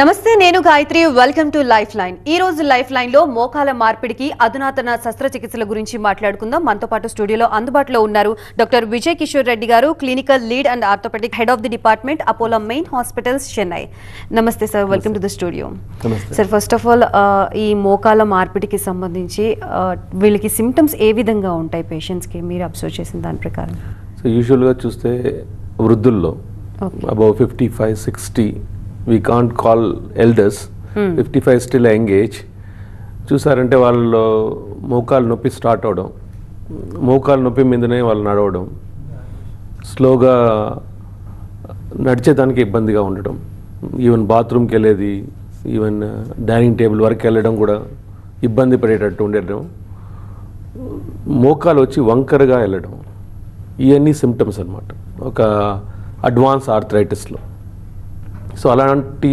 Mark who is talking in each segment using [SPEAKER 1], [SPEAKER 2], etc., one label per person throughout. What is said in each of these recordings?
[SPEAKER 1] నమస్తే నేను Gayatri. Welcome to life line ఈ రోజు లైఫ్ లైన్లో మోకాల మార్పిడికి అధునాతన శస్త్రచికిత్సల గురించి మాట్లాడుకుందాం. మనతో పాటు స్టూడియోలో అందుబాటులో ఉన్నారు doctor Vijay Kishore Reddy garu clinical lead and orthopaedic head of the department Apollo main hospitals Chennai నమస్తే sir welcome to the studio. Sir first of all ఈ మోకాల మార్పిడికి సంబంధించి వీళ్ళకి సిమ్టమ్స్ ఏ విధంగా ఉంటాయి పేషెంట్స్కి మీరు అబ్జర్వ్ చేసిన దాని ప్రకారం.
[SPEAKER 2] సో యూజువల్గా చూస్తే వృద్ధుల్లో. Above fifty five sixty we can't call elders. Fifty five still engage చూసారంటే వాళ్ళు మోకాలు నొప్పి స్టార్ట్ అవడం. మోకాలు నొప్పి మీదనే వాళ్ళు నడవడం. స్లోగా నడిచేదానికి ఇబ్బందిగా ఉండడం. ఈవెన్ బాత్రూమ్కి వెళ్ళేది ఈవెన్ డైనింగ్ టేబుల్ వరకు వెళ్ళడం కూడా ఇబ్బంది పడేటట్టు ఉండడం మోకాలు వచ్చి వంకరగా వెళ్ళడం. ఇవన్నీ సిమ్టమ్స్ అన్నమాట. ఒక అడ్వాన్స్ ఆర్థరైటిస్లో సో అలాంటి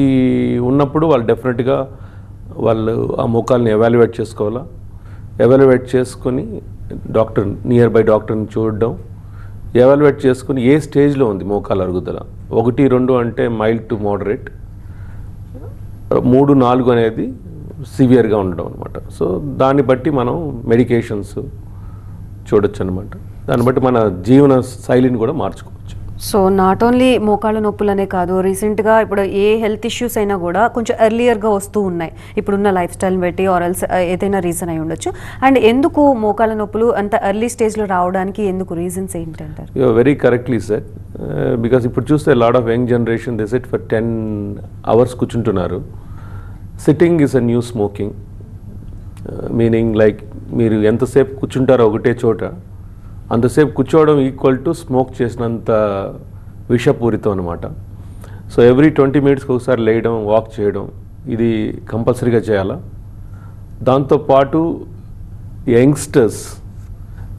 [SPEAKER 2] ఉన్నప్పుడు వాళ్ళు డెఫినెట్గా వాళ్ళు ఆ మోకాల్ని ఎవాల్యుయేట్ చేసుకోవాలా. ఎవాల్యుయేట్ చేసుకొని డాక్టర్ నియర్ బై డాక్టర్ని చూడడం. ఎవాల్యుయేట్ చేసుకుని ఏ స్టేజ్లో ఉంది మోకాలు అరుగుదల? ఒకటి రెండు అంటే మైల్డ్ టు మోడరేట్ మూడు నాలుగు అనేది సివియర్గా ఉండడం అనమాట సో దాన్ని బట్టి మనం మెడికేషన్స్ చూడొచ్చు అనమాట దాన్ని బట్టి మన జీవన శైలిని కూడా మార్చుకోవచ్చు.
[SPEAKER 1] సో నాట్ ఓన్లీ మోకాళ్ళ నొప్పులనే కాదు రీసెంట్గా ఇప్పుడు ఏ హెల్త్ ఇష్యూస్ అయినా కూడా కొంచెం ఎర్లియర్గా వస్తూ ఉన్నాయి. ఇప్పుడున్న లైఫ్ స్టైల్ని బట్టి ఆర్ ఎల్స్ ఏదైనా రీజన్ అయి ఉండొచ్చు. అండ్ ఎందుకు మోకాళ్ళ నొప్పులు అంత ఎర్లీ స్టేజ్లో రావడానికి ఎందుకు రీజన్స్ ఏంటంటారు?
[SPEAKER 2] You very correctly sir because ఇప్పుడు చూస్తే lot of young generation this set for ten hours కూర్చుంటున్నారు. Sitting is a new smoking meaning like మీరు ఎంతసేపు కూర్చుంటారో ఒకటే చోట అంతసేపు కూర్చోవడం ఈక్వల్ టు స్మోక్ చేసినంత విషపూరితం అనమాట సో ఎవ్రీ ట్వంటీ మినిట్స్కి ఒకసారి లేయడం వాక్ చేయడం ఇది కంపల్సరీగా చేయాలా? దాంతోపాటు youngsters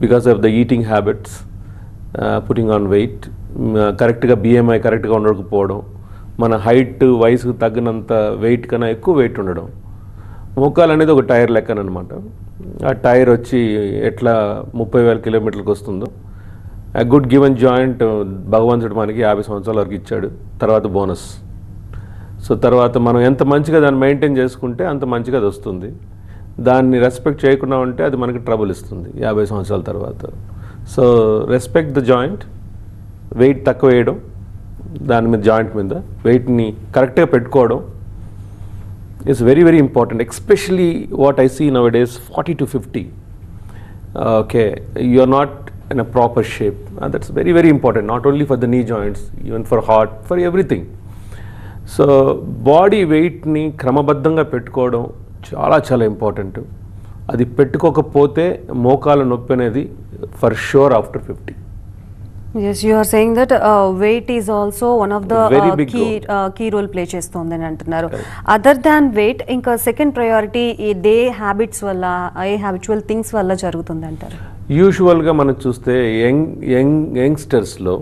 [SPEAKER 2] because of the eating habits putting on weight కరెక్ట్గా బిఎంఐ కరెక్ట్గా ఉండకపోవడం మన హైట్ వయసుకు తగినంత వెయిట్ కన్నా ఎక్కువ వెయిట్ ఉండడం. మోకాలు అనేది ఒక టైర్ లెక్కనమాట ఆ టైర్ వచ్చి ఎట్లా ముప్పై వేల కిలోమీటర్లకు వస్తుందో. ఆ గుడ్ గివెన్ జాయింట్ భగవంతుడు మనకి యాభై సంవత్సరాల వరకు ఇచ్చాడు. తర్వాత బోనస్. సో తర్వాత మనం ఎంత మంచిగా దాన్ని మెయింటైన్ చేసుకుంటే అంత మంచిగా అది వస్తుంది. దాన్ని రెస్పెక్ట్ చేయకుండా ఉంటే అది మనకి ట్రబుల్ ఇస్తుంది యాభై సంవత్సరాల తర్వాత. So respect the joint weight తక్కువ వేయడం దాని మీద జాయింట్ మీద వెయిట్ని కరెక్ట్గా పెట్టుకోవడం is very very important especially what i see nowadays 40 to 50 okay you are not in a proper shape and that's very very important not only for the knee joints even for heart for everything so body వెయిట్ని క్రమబద్ధంగా పెట్టుకోవడం చాలా చాలా important అది పెట్టుకోకపోతే మోకాల నొప్పి అనేది for sure after fifty
[SPEAKER 1] as you are saying that weight is also one of the key key role play చేస్తుంది అని అంటున్నారు. అదర్ దాన్ వెయిట్ ఇంకా సెకండ్ ప్రయారిటీ డే హ్యాబిట్స్ వల్ల ఏ హ్యాబిచువల్ థింగ్స్ వల్ల జరుగుతుంది అంటారు?
[SPEAKER 2] యూజువల్గా మనం చూస్తే యంగ్ యంగ్ యంగ్స్టర్స్లో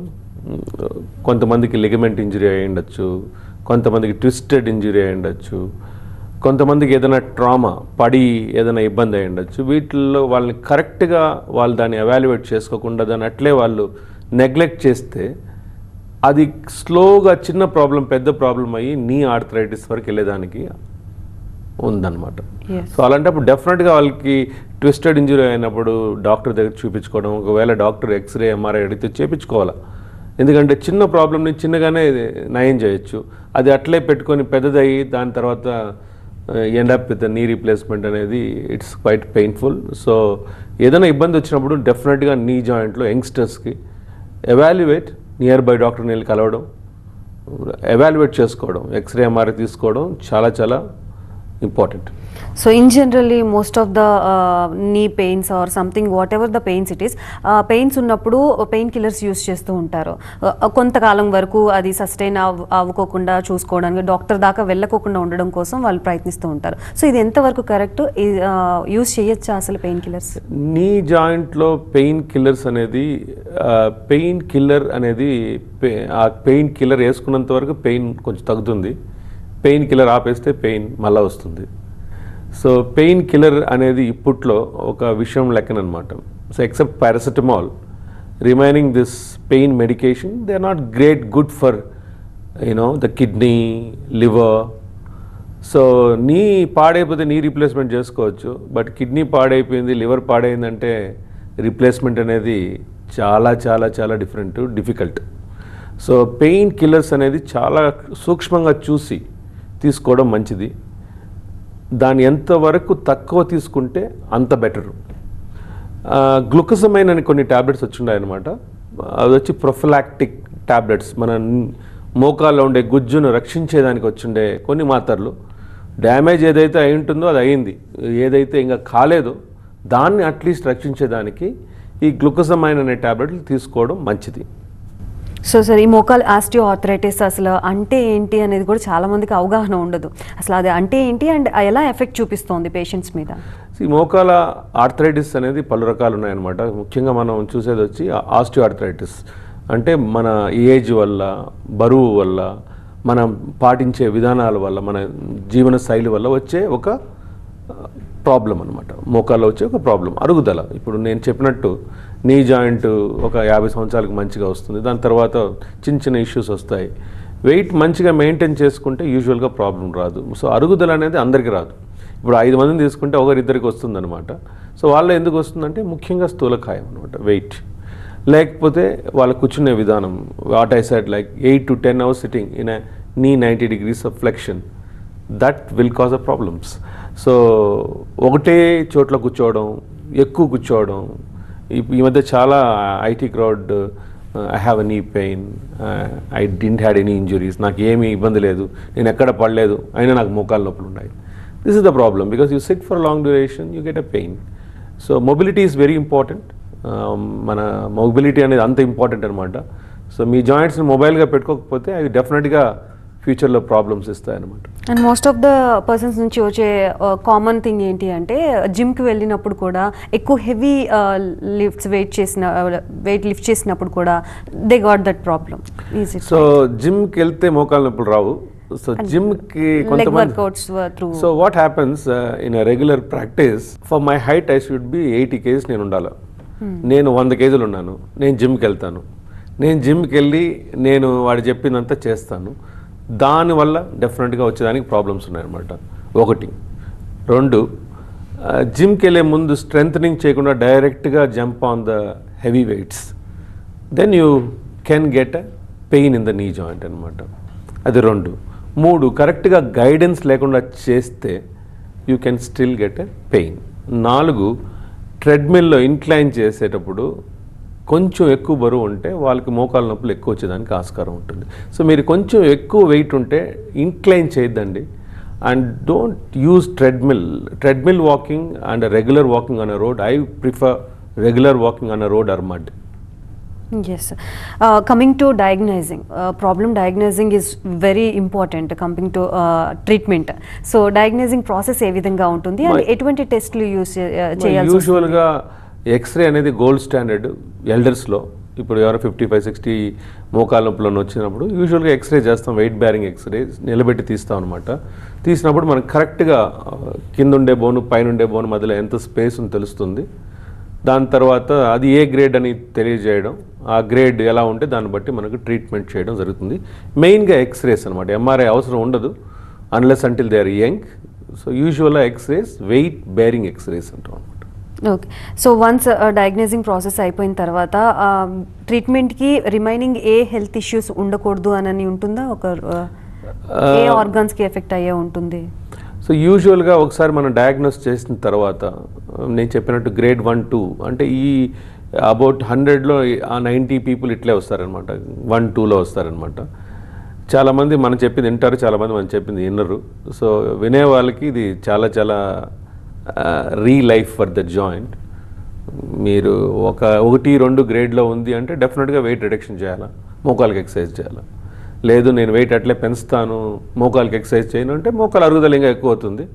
[SPEAKER 2] కొంతమందికి లిగమెంట్ ఇంజరీ అయి ఉండొచ్చు కొంతమందికి ట్విస్టెడ్ ఇంజరీ అయి ఉండొచ్చు కొంతమందికి ఏదైనా ట్రామా పడి ఏదైనా ఇబ్బంది అయి ఉండొచ్చు వీటిల్లో వాళ్ళని కరెక్ట్గా వాళ్ళు దాన్ని ఎవాల్యుయేట్ చేసుకోకుండా దాన్ని అట్లే వాళ్ళు నెగ్లెక్ట్ చేస్తే అది స్లోగా చిన్న ప్రాబ్లం పెద్ద ప్రాబ్లం అయ్యి నీ ఆర్థరైటిస్ వరకు వెళ్ళేదానికి ఉందన్నమాట. సో అలాంటప్పుడు డెఫినెట్గా వాళ్ళకి ట్విస్టెడ్ ఇంజరీ అయినప్పుడు డాక్టర్ దగ్గర చూపించుకోవడం ఒకవేళ డాక్టర్ ఎక్స్రే ఎంఆర్ఐ అడిగితే చేపించుకోవాలా. ఎందుకంటే చిన్న ప్రాబ్లమ్ని చిన్నగానే నయం చేయొచ్చు. అది అట్లే పెట్టుకొని పెద్దదయ్యి దాని తర్వాత end up with knee replacement అనేది ఇట్స్ క్వైట్ పెయిన్ఫుల్ సో ఏదైనా ఇబ్బంది వచ్చినప్పుడు డెఫినెట్గా నీ జాయింట్లో యంగ్స్టర్స్కి ఎవాల్యుయేట్ నియర్ బై డాక్టర్ని వెళ్ళి కలవడం ఎవాల్యుయేట్ చేసుకోవడం ఎక్స్రే ఎంఆర్ఐ తీసుకోవడం చాలా చాలా important
[SPEAKER 1] so in generally most of the knee pains or something whatever the pains it is pains ఉన్నప్పుడు పెయిన్ కిల్లర్స్ యూస్ చేస్తూ ఉంటారు. Uh, కొంతకాలం వరకు అది సస్టైన్ అవ్ అవ్వకోకుండా చూసుకోవడానికి డాక్టర్ దాకా వెళ్ళకోకుండా ఉండడం కోసం వాళ్ళు ప్రయత్నిస్తూ ఉంటారు. సో ఇది ఎంతవరకు కరెక్ట్? యూస్ చేయొచ్చా అసలు పెయిన్ కిల్లర్స్
[SPEAKER 2] నీ జాయింట్లో పెయిన్ కిల్లర్స్ అనేది పెయిన్ కిల్లర్ అనేది ఆ పెయిన్ కిల్లర్ వేసుకున్నంత వరకు పెయిన్ కొంచెం తగ్గుతుంది. పెయిన్ కిల్లర్ ఆపేస్తే పెయిన్ మళ్ళీ వస్తుంది. సో పెయిన్ కిల్లర్ అనేది ఇప్పట్లో ఒక విషయం లెక్కనమాట so except paracetamol. Remaining this pain medication they are not great good for you know the kidney liver. So knee పాడైపోతే నీ రీప్లేస్మెంట్ చేసుకోవచ్చు బట్ కిడ్నీ పాడైపోయింది లివర్ పాడైందంటే రీప్లేస్మెంట్ అనేది చాలా చాలా చాలా different difficult. So painkillers అనేది చాలా సూక్ష్మంగా చూసి తీసుకోవడం మంచిది. దాన్ని ఎంతవరకు తక్కువ తీసుకుంటే అంత బెటరు. గ్లుకసమైన్ అని కొన్ని ట్యాబ్లెట్స్ వచ్చిండాయన్నమాట. అది వచ్చి ప్రొఫలాక్టిక్ ట్యాబ్లెట్స్ మన మోకాల్లో ఉండే గుజ్జును రక్షించేదానికి వచ్చిండే కొన్ని మాత్రలు. డ్యామేజ్ ఏదైతే అయి ఉంటుందో అది అయింది. ఏదైతే ఇంకా కాలేదో దాన్ని అట్లీస్ట్ రక్షించేదానికి ఈ గ్లుకసమైన్ అనే ట్యాబ్లెట్లు తీసుకోవడం మంచిది.
[SPEAKER 1] సో సార్ ఈ మోకాల్ ఆస్టియో ఆర్థరైటిస్ అసలు అంటే ఏంటి అనేది కూడా చాలా మందికి అవగాహన ఉండదు. అసలు అది అంటే ఏంటి అండ్ ఎలా ఎఫెక్ట్ చూపిస్తోంది పేషెంట్స్ మీద?
[SPEAKER 2] ఈ మోకాల ఆర్థరైటిస్ అనేది పలు రకాలు ఉన్నాయన్నమాట. ముఖ్యంగా మనం చూసేది వచ్చి ఆస్టియో ఆర్థరైటిస్ అంటే మన ఏజ్ వల్ల బరువు వల్ల మనం పాటించే విధానాల వల్ల మన జీవన శైలి వల్ల వచ్చే ఒక ప్రాబ్లం అనమాట మోకాల్లో వచ్చే ఒక ప్రాబ్లం అరుగుదల. ఇప్పుడు నేను చెప్పినట్టు నీ జాయింట్ ఒక యాభై సంవత్సరాలకు మంచిగా వస్తుంది. దాని తర్వాత చిన్న చిన్న ఇష్యూస్ వస్తాయి. వెయిట్ మంచిగా మెయింటైన్ చేసుకుంటే యూజువల్గా ప్రాబ్లం రాదు. సో అరుగుదల అనేది అందరికీ రాదు. ఇప్పుడు ఐదు మందిని తీసుకుంటే ఒకరిద్దరికి వస్తుందన్నమాట. సో వాళ్ళ ఎందుకు వస్తుందంటే ముఖ్యంగా స్థూలకాయం అనమాట వెయిట్ లేకపోతే వాళ్ళు కూర్చునే విధానం what I said like eight to ten hours sitting in knee ninety degrees of flexion that will cause a problems so ఒకటే చోట్ల కూర్చోవడం ఎక్కువ కూర్చోవడం ఈ- మధ్య చాలా IT crowd I have any pain I didn't had any injuries నాకు ఏమీ ఇబ్బంది లేదు నేను ఎక్కడ పడలేదు అయినా నాకు మోకాలు నొప్పులు ఉన్నాయి. This is the problem because you sit for long duration you get a pain so mobility is very important మన మొబిలిటీ అనేది అంత ఇంపార్టెంట్ అనమాట సో మీ జాయింట్స్ని మొబైల్గా పెట్టుకోకపోతే అవి డెఫినెట్గా ఫ్యూచర్లో ప్రాబ్లమ్స్ ఇస్తాయి అనమాట
[SPEAKER 1] and most of the persons నుంచి వచ్చే కామన్ థింగ్ ఏంటి అంటే జిమ్కి వెళ్ళినప్పుడు కూడా ఎక్కువ హెవీ లిఫ్ట్స్ వెయిట్ చేసిన వెయిట్ లిఫ్ట్ చేసినప్పుడు కూడా they got that problem
[SPEAKER 2] so జిమ్కి వెళ్తే మోకాలు నొప్పులు రావు. సో జిమ్కి కొంతమంది so what happens in regular practice for my height I should be eighty kgs నేను ఉండాలి? నేను వంద కేజీలు ఉన్నాను. నేను జిమ్కి వెళ్తాను. నేను జిమ్కి వెళ్ళి నేను వాడు చెప్పిందంతా చేస్తాను. దానివల్ల డెఫినెట్గా వచ్చేదానికి ప్రాబ్లమ్స్ ఉన్నాయన్నమాట. ఒకటి. రెండు జిమ్కి వెళ్ళే ముందు స్ట్రెంగ్ చేయకుండా డైరెక్ట్గా jump on the heavy weights then you can get a pain in the knee joint అనమాట అది రెండు. మూడు కరెక్ట్గా గైడెన్స్ లేకుండా చేస్తే you can still get a pain నాలుగు ట్రెడ్మిల్లో ఇంక్లైన్ చేసేటప్పుడు కొంచెం ఎక్కువ బరువు ఉంటే వాళ్ళకి మోకాలు నొప్పులు ఎక్కువ వచ్చేదానికి ఆస్కారం ఉంటుంది. సో మీరు కొంచెం ఎక్కువ వెయిట్ ఉంటే ఇంక్లైన్ చేయొద్దండి. And don't use treadmill. Treadmill walking and regular walking on a road I prefer regular walking on a road or mud
[SPEAKER 1] as coming to diagnosing problem diagnosing is very important coming to treatment so diagnosing process ఏ విధంగా ఉంటుంది? And ఎటువంటి టెస్ట్లు use చేయాల్సి
[SPEAKER 2] యూజువల్గా x ray అనేది gold standard ఎల్డర్స్లో ఇప్పుడు ఎవరో fifty five sixty మోకాల నొప్పులను వచ్చినప్పుడు యూజువల్గా ఎక్స్రే చేస్తాం వెయిట్ బ్యారింగ్ ఎక్స్రే నిలబెట్టి తీస్తాం అనమాట తీసినప్పుడు మనకు కరెక్ట్గా కింద ఉండే బోను పైన ఉండే బోను మధ్యలో ఎంత స్పేస్ ఉందో తెలుస్తుంది. దాని తర్వాత అది ఏ గ్రేడ్ అని తెలియజేయడం ఆ గ్రేడ్ ఎలా ఉంటే దాన్ని బట్టి మనకు ట్రీట్మెంట్ చేయడం జరుగుతుంది. మెయిన్గా ఎక్స్రేస్ అనమాట ఎంఆర్ఐ అవసరం ఉండదు unless until they are young so యూజువల్గా ఎక్స్రేస్ వెయిట్ బేరింగ్ ఎక్స్రేస్ అంటాం అనమాట
[SPEAKER 1] okay so once diagnosing process అయిపోయిన తర్వాత ట్రీట్మెంట్కి రిమైనింగ్ ఏ హెల్త్ ఇష్యూస్ ఉండకూడదు అని ఉంటుందా? ఒక ఏ ఆర్గాన్స్కి ఎఫెక్ట్ అయ్యే ఉంటుంది?
[SPEAKER 2] సో యూజువల్గా ఒకసారి మనం డయాగ్నోస్ చేసిన తర్వాత నేను చెప్పినట్టు గ్రేడ్ వన్ టూ అంటే ఈ అబౌట్ హండ్రెడ్లో ఆ నైంటీ పీపుల్ ఇట్లే వస్తారనమాట. వన్ టూలో వస్తారనమాట. చాలామంది మనం చెప్పింది వింటారు చాలామంది మనం చెప్పింది వినరు. సో వినే వాళ్ళకి ఇది చాలా చాలా relief for the joint మీరు ఒక ఒకటి రెండు గ్రేడ్లో ఉంది అంటే డెఫినెట్గా వెయిట్ రిడక్షన్ చేయాలా? మోకాలకి ఎక్సర్సైజ్ చేయాలా? లేదు నేను వెయిట్ అట్లే పెంచుతాను మోకాలకి ఎక్సర్సైజ్ చేయను అంటే మోకాలు అరుగుదల ఇంకా ఎక్కువ అవుతుంది.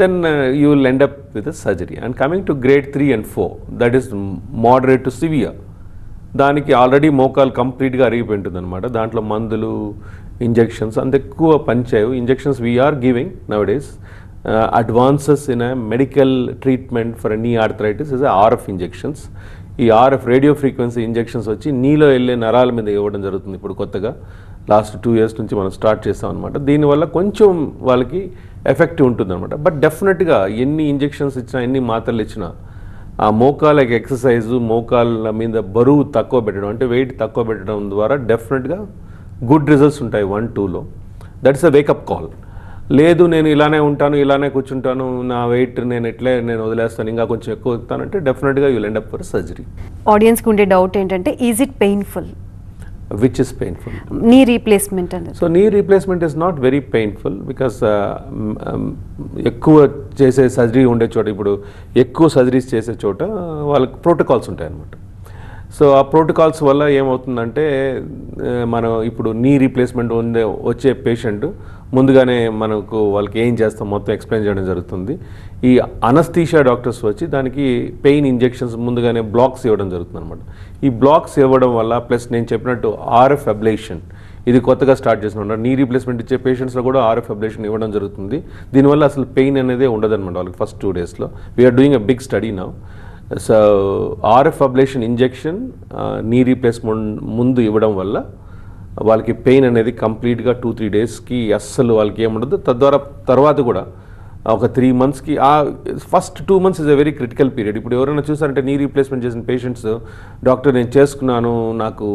[SPEAKER 2] Then you will end up with surgery and coming to grade three and four that is moderate to severe దానికి ఆల్రెడీ మోకాలు కంప్లీట్గా అరిగిపోయి ఉంటుంది అనమాట దాంట్లో మందులు ఇంజెక్షన్స్ అంత ఎక్కువ పనిచేయవు. Injections we're giving nowadays advances in medical treatment for knee arthritis is RF injections ఈ ఆర్ఎఫ్ రేడియో ఫ్రీక్వెన్సీ ఇంజెక్షన్స్ వచ్చి నీలో వెళ్ళే నరాల మీద ఇవ్వడం జరుగుతుంది ఇప్పుడు కొత్తగా. లాస్ట్ టూ ఇయర్స్ నుంచి మనం స్టార్ట్ చేస్తాం అనమాట దీనివల్ల కొంచెం వాళ్ళకి ఎఫెక్ట్ ఉంటుందన్నమాట బట్ డెఫినెట్గా ఎన్ని ఇంజెక్షన్స్ ఇచ్చినా ఎన్ని మాత్రలు ఇచ్చినా ఆ మోకాళ్ళకి ఎక్సర్సైజ్ మోకాళ్ళ మీద బరువు తక్కువ పెట్టడం అంటే వెయిట్ తక్కువ పెట్టడం ద్వారా డెఫినెట్గా గుడ్ రిజల్ట్స్ ఉంటాయి వన్ టూలో that's a wake up call లేదు నేను ఇలానే ఉంటాను ఇలానే కూర్చుంటాను నా వెయిట్ నేను ఎట్లే నేను వదిలేస్తాను ఇంకా కొంచెం ఎక్కువ ఎక్కుతానంటే డెఫినెట్గా you'll end up for surgery
[SPEAKER 1] ఆడియన్స్కి ఉండే డౌట్ ఏంటంటే is it painful
[SPEAKER 2] which is painful
[SPEAKER 1] knee replacement అనేది.
[SPEAKER 2] So knee replacement is not very painful because ఎక్కువ చేసే సర్జరీ ఉండే చోట ఇప్పుడు ఎక్కువ సర్జరీస్ చేసే చోట వాళ్ళకి ప్రోటోకాల్స్ ఉంటాయి అన్నమాట సో ఆ ప్రోటోకాల్స్ వల్ల ఏమవుతుందంటే మనం ఇప్పుడు నీ రీప్లేస్మెంట్ ఉండే వచ్చే పేషెంట్ ముందుగానే మనకు వాళ్ళకి ఏం చేస్తాం మొత్తం ఎక్స్ప్లెయిన్ చేయడం జరుగుతుంది. ఈ అనస్థీషియా డాక్టర్స్ వచ్చి దానికి పెయిన్ ఇంజెక్షన్స్ ముందుగానే బ్లాక్స్ ఇవ్వడం జరుగుతుంది అనమాట ఈ బ్లాక్స్ ఇవ్వడం వల్ల ప్లస్ నేను చెప్పినట్టు ఆర్ఎఫ్ అబ్లేషన్ ఇది కొత్తగా స్టార్ట్ చేసిన నీ రీప్లేస్మెంట్ ఇచ్చే పేషెంట్స్లో కూడా ఆర్ఎఫ్ అబ్లేషన్ ఇవ్వడం జరుగుతుంది. దీనివల్ల అసలు పెయిన్ అనేది ఉండదన్నమాట వాళ్ళకి ఫస్ట్ టూ డేస్లో we're doing a big study now so RF ablation injection knee replacement ముందు ఇవ్వడం వల్ల వాళ్ళకి పెయిన్ అనేది కంప్లీట్గా టూ త్రీ డేస్కి అస్సలు వాళ్ళకి ఏముండదు తద్వారా తర్వాత కూడా ఒక త్రీ మంత్స్కి ఆ first two months is a very critical period ఇప్పుడు ఎవరైనా చూసారంటే నీ రీప్లేస్మెంట్ చేసిన పేషెంట్స్ డాక్టర్ నేను చేసుకున్నాను నాకు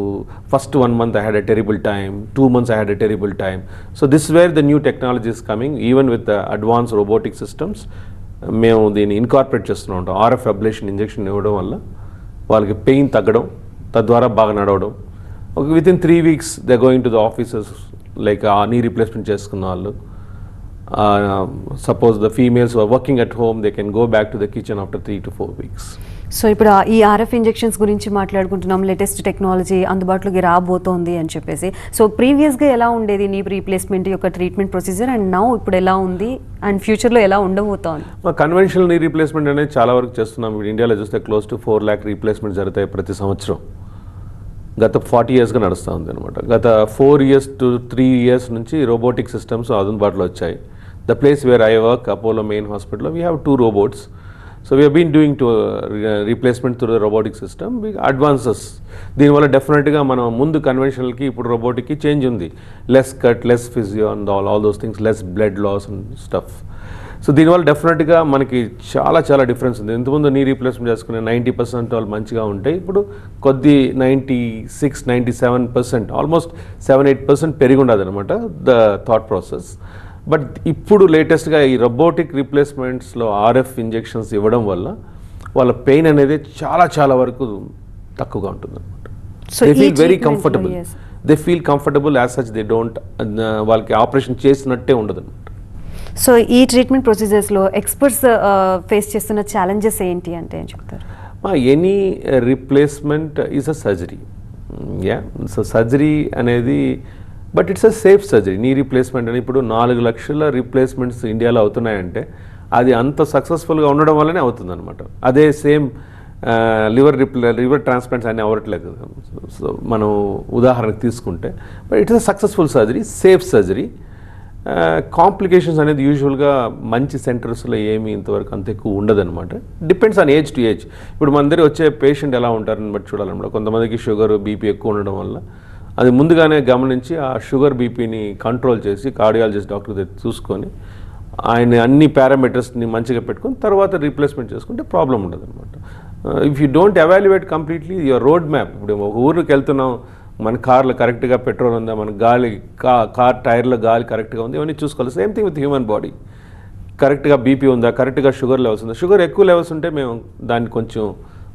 [SPEAKER 2] first one month I had a terrible time two months I had a terrible time so this where the new technologies coming even with advance robotic systems మేము దీన్ని ఇన్కార్పొరేట్ చేస్తూ ఉంటాం. RF ablation injection ఇవ్వడం వల్ల వాళ్ళకి pain తగ్గడం తద్వారా బాగా నడవడం. ఒక within three weeks the going to the officers like ఆ నీ రీప్లేస్మెంట్ చేసుకున్న వాళ్ళు. Suppose the females working at home they can go back to the kitchen after three to four weeks
[SPEAKER 1] so ఇప్పుడు ఈ ఆర్ఎఫ్ ఇంజెక్షన్స్ గురించి మాట్లాడుకుంటున్నాం. Latest technology అందుబాటులోకి రాబోతోంది అని చెప్పేసి. సో ప్రీవియస్గా ఎలా ఉండేది నీ రీప్లేస్మెంట్ యొక్క ట్రీట్మెంట్ ప్రొసీజర్ అండ్ నౌ ఇప్పుడు ఎలా ఉంది? అండ్ ఫ్యూచర్లో ఎలా ఉండబోతోంది?
[SPEAKER 2] మా కన్వెన్షనల్ నీ రీప్లేస్మెంట్ అనేది చాలా వరకు చేస్తున్నాం. ఇప్పుడు ఇండియాలో చూస్తే close to four lakh replacement జరుగుతాయి ప్రతి సంవత్సరం. గత ఫార్టీ ఇయర్స్గా నడుస్తూ ఉంది అనమాట గత four years to three years నుంచి రోబోటిక్ సిస్టమ్స్ అందుబాటులో వచ్చాయి. The place where I work Apollo main hospital we have two robots so we been doing two replacement through the robotic system advances దీనివల్ల డెఫినెట్గా మనం ముందు కన్వెన్షనల్కి ఇప్పుడు రోబోటిక్కి చేంజ్ ఉంది. Less cut less physio and all all those things less blood loss and stuff so దీనివల్ల డెఫినెట్గా మనకి చాలా చాలా డిఫరెన్స్ ఉంది. ఇంతకుముందు నీ రీప్లేస్మెంట్ చేసుకునే నైంటీ పర్సెంట్ వాళ్ళు మంచిగా ఉంటాయి ఇప్పుడు కొద్ది ninety six ninety seven percent almost seven eight percent పెరిగి ఉండదు అనమాట ద థాట్ ప్రాసెస్ బట్ ఇప్పుడు లేటెస్ట్గా ఈ రోబోటిక్ రీప్లేస్మెంట్స్లో ఆర్ఎఫ్ ఇంజెక్షన్స్ ఇవ్వడం వల్ల వాళ్ళ పెయిన్ అనేది చాలా చాలా వరకు తక్కువగా ఉంటుంది అనమాట they feel very comfortable. They feel comfortable as such they don't వాళ్ళకి ఆపరేషన్ చేసినట్టే ఉండదు అనమాట
[SPEAKER 1] సో ఈ ట్రీట్మెంట్ ప్రొసీజర్స్లో ఎక్స్పర్ట్స్ ఫేస్ చేస్తున్న ఛాలెంజెస్ ఏంటి అంటే ఏం చెప్తారు?
[SPEAKER 2] Any replacement is a surgery. Yeah so surgery అనేది but it's a safe surgery. Knee replacement అని ఇప్పుడు నాలుగు లక్షల రీప్లేస్మెంట్స్ ఇండియాలో అవుతున్నాయంటే అది అంత సక్సెస్ఫుల్గా ఉండడం వల్లనే అవుతుందన్నమాట. అదే సేమ్ లివర్ రిప్లే లివర్ ట్రాన్స్ప్లాంట్స్ అన్నీ అవ్వట్లేదు. సో మనం ఉదాహరణకు తీసుకుంటే but it's a successful surgery safe surgery complications అనేది యూజువల్గా మంచి సెంటర్స్లో ఏమి ఇంతవరకు అంత ఎక్కువ ఉండదన్నమాట. Depends on age to age ఇప్పుడు మన దగ్గర వచ్చే పేషెంట్ ఎలా ఉంటారని బట్టి చూడాలన్నమాట. కొంతమందికి షుగర్ బీపీ ఎక్కువ ఉండడం వల్ల. అది ముందుగానే గమనించి ఆ షుగర్ బీపీని కంట్రోల్ చేసి కార్డియాలజిస్ట్ డాక్టర్ దగ్గర చూసుకొని ఆయన అన్ని పారామీటర్స్ని మంచిగా పెట్టుకొని తర్వాత రీప్లేస్మెంట్ చేసుకుంటే ప్రాబ్లం ఉండదు అనమాట if you don't evaluate completely your road map ఇప్పుడు ఒక ఊరికి వెళ్తున్నాం మన కార్లో కరెక్ట్గా పెట్రోల్ ఉందా మన గాలి కా కార్ టైర్లో గాలి కరెక్ట్గా ఉంది ఇవన్నీ చూసుకోవాలి. Same thing with human body కరెక్ట్గా బీపీ ఉందా కరెక్ట్గా షుగర్ లెవెల్స్ ఉందా షుగర్ ఎక్కువ లెవెల్స్ ఉంటే మేము దాన్ని కొంచెం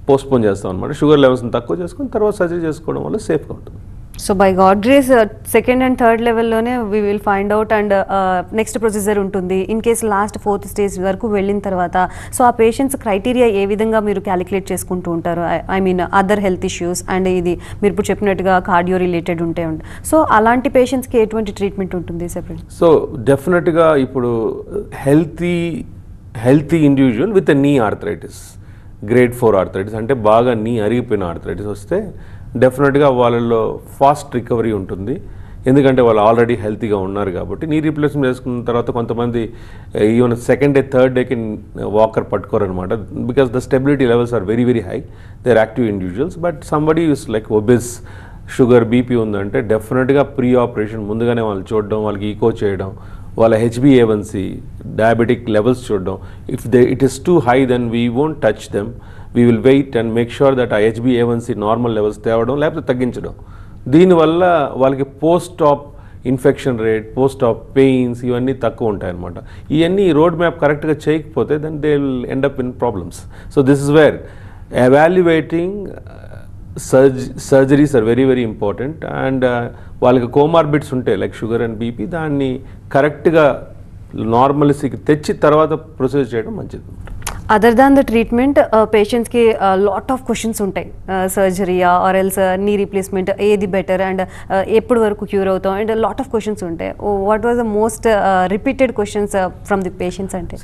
[SPEAKER 2] పోస్ట్పోన్ చేస్తాం అనమాట షుగర్ లెవెల్స్ని తక్కువ చేసుకొని తర్వాత సర్జరీ చేసుకోవడం వల్ల సేఫ్గా ఉంటుంది.
[SPEAKER 1] So by God grace second and third లెవెల్లోనే we will find out and next procedure ఉంటుంది. In case last fourth stage వరకు వెళ్ళిన తర్వాత సో ఆ పేషెంట్స్ క్రైటీరియా ఏ విధంగా మీరు క్యాలిక్యులేట్ చేసుకుంటూ ఉంటారు? I mean other health issues and ఇది మీరు ఇప్పుడు చెప్పినట్టుగా కార్డియో రిలేటెడ్ ఉంటే ఉంటే సో అలాంటి పేషెంట్స్కి ఎటువంటి ట్రీట్మెంట్ ఉంటుంది సెపరేట్
[SPEAKER 2] సో డెఫినెట్గా ఇప్పుడు healthy healthy individual with knee arthritis grade four arthritis అంటే బాగా నీ అరిగిపోయిన ఆర్థరైటిస్ వస్తే డెఫినెట్గా వాళ్ళల్లో ఫాస్ట్ రికవరీ ఉంటుంది. ఎందుకంటే వాళ్ళు ఆల్రెడీ హెల్తీగా ఉన్నారు కాబట్టి. నీ రీప్లేస్మెంట్ చేసుకున్న తర్వాత కొంతమంది ఈవెన్ సెకండ్ డే థర్డ్ డేకి walker పట్టుకోరనమాట because the stability levels are very very high they are active individuals but somebody is like obese sugar BP ఉందంటే డెఫినెట్గా ప్రీ ఆపరేషన్ ముందుగానే వాళ్ళు చూడడం వాళ్ళకి ఈకో చేయడం వాళ్ళ హెచ్బిఏవన్సీ డయాబెటిక్ లెవెల్స్ చూడడం. If they it is too high then we won't touch them we will wait and make sure that uh హెచ్బిఏవన్సీ normal levels తేవడం లేకపోతే తగ్గించడం. దీనివల్ల వాళ్ళకి post op infection rate post op pains ఇవన్నీ తక్కువ ఉంటాయన్నమాట. ఇవన్నీ రోడ్ మ్యాప్ కరెక్ట్గా చేయకపోతే then they will end up in problems so this is where evaluating surge surgeries are very very important and వాళ్ళకి కోమార్బిడ్స్ ఉంటాయి లైక్ షుగర్ అండ్ బీపీ దాన్ని కరెక్ట్గా నార్మల్సీకి తెచ్చి తర్వాత ప్రొసీజర్ చేయడం మంచిది.
[SPEAKER 1] అదర్ దాన్ ద ట్రీట్మెంట్ పేషెంట్స్కి లాట్ ఆఫ్ క్వశ్చన్స్ ఉంటాయి సర్జరీయా ఆర్ ఎల్స్ నీ రీప్లేస్మెంట్ ఏది బెటర్ అండ్ ఎప్పుడు వరకు క్యూర్ అవుతాం? అండ్ లాట్ ఆఫ్ క్వశ్చన్స్ ఉంటాయి what was the most repeated questions from the patients అంటే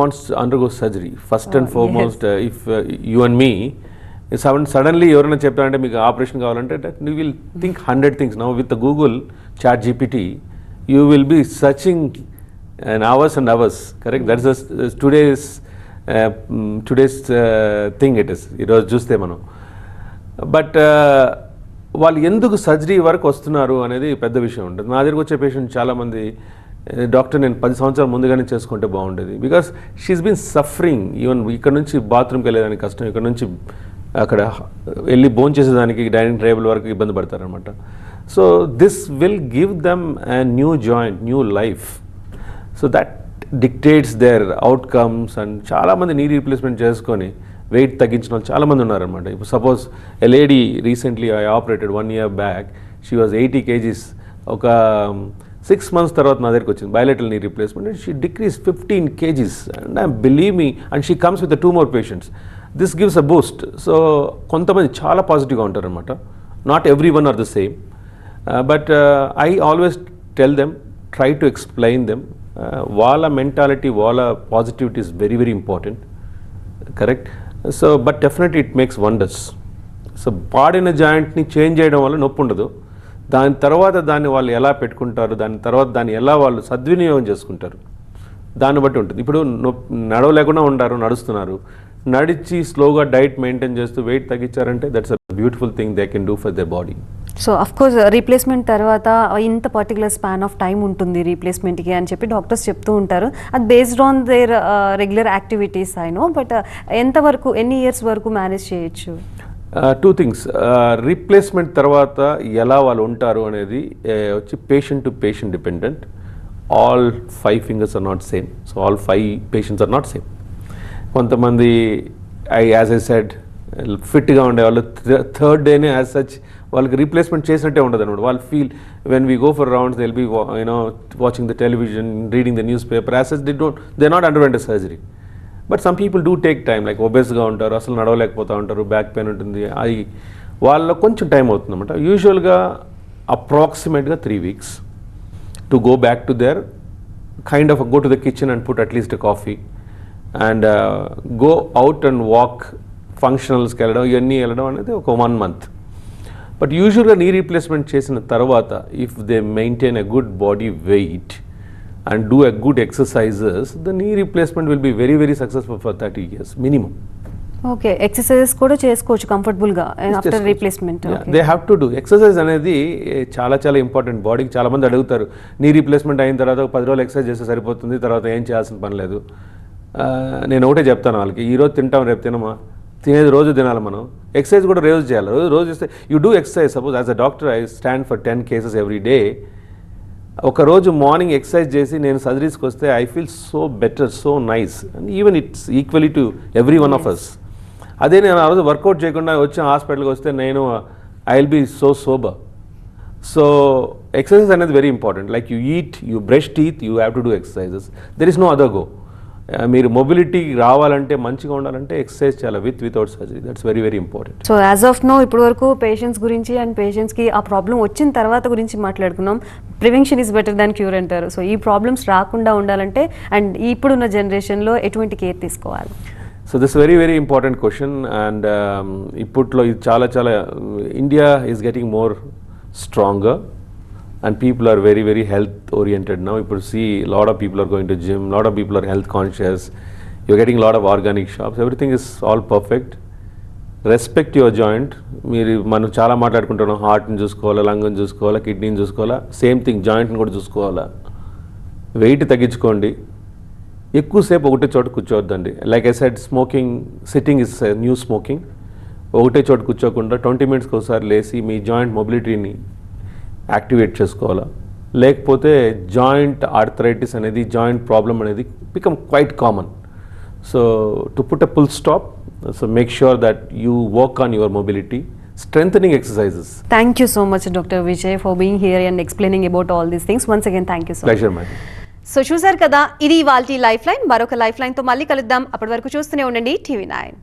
[SPEAKER 2] wants to undergo surgery. First and
[SPEAKER 1] Oh,
[SPEAKER 2] foremost, uh, if uh, you and me, if sudden, suddenly ఎవరైనా చెప్తారంటే మీకు operation కావాలంటే you will think hundred things now with Google ChatGPT you will be searching and hours and hours correct that's today's today's thing it is ఈరోజు చూస్తే మనం. But uh, వాళ్ళు ఎందుకు surgery వరకు వస్తున్నారు అనేది పెద్ద విషయం ఉంటుంది. నా దగ్గరకు వచ్చే పేషెంట్ చాలామంది డాక్టర్ నేను పది సంవత్సరాల ముందుగానే చేసుకుంటే బాగుండేది. Because she's been suffering even ఇక్కడ నుంచి బాత్రూమ్కి వెళ్ళేదానికి కష్టం. ఇక్కడ నుంచి అక్కడ వెళ్ళి భోజనం చేసేదానికి డైనింగ్ టేబుల్ వరకు ఇబ్బంది పడతారనమాట so this will give them a new joint new life so that dictates their outcomes and చాలామంది నీ రీప్లేస్మెంట్ చేసుకొని వెయిట్ తగ్గించిన వాళ్ళు చాలామంది ఉన్నారనమాట ఇప్పుడు suppose a lady recently I operated one year back she was eighty kgs ఒక six months తర్వాత నా దగ్గరికి వచ్చింది bilateral knee replacement and she decrease fifteen kgs and I believe me and she comes with two more patients this gives a boost so కొంతమంది చాలా పాజిటివ్గా ఉంటారనమాట not every one are the same but I always tell them try to explain them Uh, వాళ్ళ mentality వాళ్ళ positivity is very very important correct so but definitely it makes wonders so పాడిన జాయింట్ని change చేయడం వల్ల నొప్పి ఉండదు. దాని తర్వాత దాన్ని వాళ్ళు ఎలా పెట్టుకుంటారు? దాని తర్వాత దాన్ని ఎలా వాళ్ళు సద్వినియోగం చేసుకుంటారు? దాన్ని బట్టి ఉంటుంది. ఇప్పుడు నడవలేకుండా ఉండారు నడుస్తున్నారు. నడిచి స్లోగా డైట్ మెయింటైన్ చేస్తూ weight తగ్గించారంటే that's a beautiful thing they can do for their body
[SPEAKER 1] so of course replacement తర్వాత ఇంత పర్టికులర్ స్పాన్ ఆఫ్ టైం ఉంటుంది రీప్లేస్మెంట్కి అని చెప్పి డాక్టర్స్ చెప్తూ ఉంటారు. అది based on their regular activities అయినో but ఎంతవరకు ఎన్ని ఇయర్స్ వరకు మేనేజ్ చేయొచ్చు?
[SPEAKER 2] టూ థింగ్స్ రీప్లేస్మెంట్ తర్వాత ఎలా వాళ్ళు ఉంటారు అనేది వచ్చి patient to patient dependent all five fingers are not same so all five patients are not same కొంతమంది ఐ యాజ్ ఐ సెడ్ ఫిట్గా ఉండేవాళ్ళు. థర్డ్ డేనే యాజ్ సచ్ వాళ్ళకి రీప్లేస్మెంట్ చేసినట్టే ఉండదు అనమాట వాళ్ళు feel when we go for rounds they'll be you know watching the television reading the newspaper as such they don't they not underwent surgery but some people do take time like ఒబెస్గా ఉంటారు అసలు నడవలేకపోతూ ఉంటారు back pain ఉంటుంది. అది వాళ్ళ కొంచెం time అవుతుంది అనమాట యూజువల్గా అప్రాక్సిమేట్గా three weeks to go back to their kind of go to the kitchen and put at least coffee and go out and walk ఫంక్షనల్స్కి వెళ్ళడం ఇవన్నీ వెళ్ళడం అనేది ఒక వన్ మంత్ బట్ యూజువల్గా నీ రీప్లేస్మెంట్ చేసిన తర్వాత if they maintain a good body weight and do a good exercises the knee replacement will be very very successful for thirty years minimum
[SPEAKER 1] okay exercises కూడా చేసుకోవచ్చు కంఫర్టబుల్గా after replacement
[SPEAKER 2] they have to do exercise అనేది eh, చాలా చాలా important బాడీకి చాలా మంది అడుగుతారు నీ రీప్లేస్మెంట్ అయిన తర్వాత పది రోజులు ఎక్సర్సైజ్ చేస్తే సరిపోతుంది తర్వాత ఏం చేయాల్సిన పని లేదు. నేను ఒకటే చెప్తాను వాళ్ళకి ఈ రోజు తింటాం రేపు తినమా? తినేది రోజు తినాలి మనం. ఎక్సర్సైజ్ కూడా రోజు చేయాలి. రోజు రోజు చేస్తే you do exercise suppose as a doctor I stand for ten cases every day ఒక రోజు మార్నింగ్ ఎక్సర్సైజ్ చేసి నేను సర్జరీస్కి వస్తే I feel so better so nice and even it's equally to every one of us అదే నేను ఆ రోజు వర్కౌట్ చేయకుండా వచ్చి హాస్పిటల్కి వస్తే నేను I will be so sober so exercise అనేది very important like you eat you brush teeth you have to do exercises there is no other go మీరు మొబిలిటీ రావాలంటే మంచిగా ఉండాలంటే ఎక్సర్సైజ్ చేయాలి with without surgery that's very very important
[SPEAKER 1] so as of now ఇప్పటి వరకు patients గురించి and పేషెంట్స్కి ఆ ప్రాబ్లం వచ్చిన తర్వాత గురించి మాట్లాడుకున్నాం. Prevention is better than cure అంటారు. సో ఈ ప్రాబ్లమ్స్ రాకుండా ఉండాలంటే అండ్ ఇప్పుడున్న జనరేషన్లో ఎటువంటి కేర్ తీసుకోవాలి?
[SPEAKER 2] So this very very important question and ఇప్పట్లో ఇది చాలా చాలా India is getting more stronger and people are very very health oriented నా ఇప్పుడు see lot of people are going to gym lot of people are health conscious you getting lot of organic shops everything is all perfect respect your joint మీరు మనం చాలా మాట్లాడుకుంటున్నాం. హార్ట్ని చూసుకోవాలా లంగ్ని చూసుకోవాలా కిడ్నీని చూసుకోవాలా? Same thing జాయింట్ని కూడా చూసుకోవాలా. వెయిట్ తగ్గించుకోండి. ఎక్కువసేపు ఒకటే చోట కూర్చోవద్దండి. Like I said smoking sitting is new smoking ఒకటే చోట కూర్చోకుండా ట్వంటీ మినిట్స్కి ఒకసారి లేచి మీ జాయింట్ మొబిలిటీని యాక్టివేట్ చేసుకోవాలా? లేకపోతే జాయింట్ ఆర్థరైటిస్ అనేది జాయింట్ ప్రాబ్లం అనేది become quite common so to put a full stop so make sure that you work on your mobility exercises
[SPEAKER 1] thank you so much doctor Vijay for being here and explaining about all these things once again thank you so much
[SPEAKER 2] pleasure madam
[SPEAKER 1] so చూసారు కదా ఇది వాళ్ళ life line మరొక life లైన్తో మళ్ళీ కలుద్దాం. అప్పటి వరకు చూస్తూనే ఉండండి. TV nine.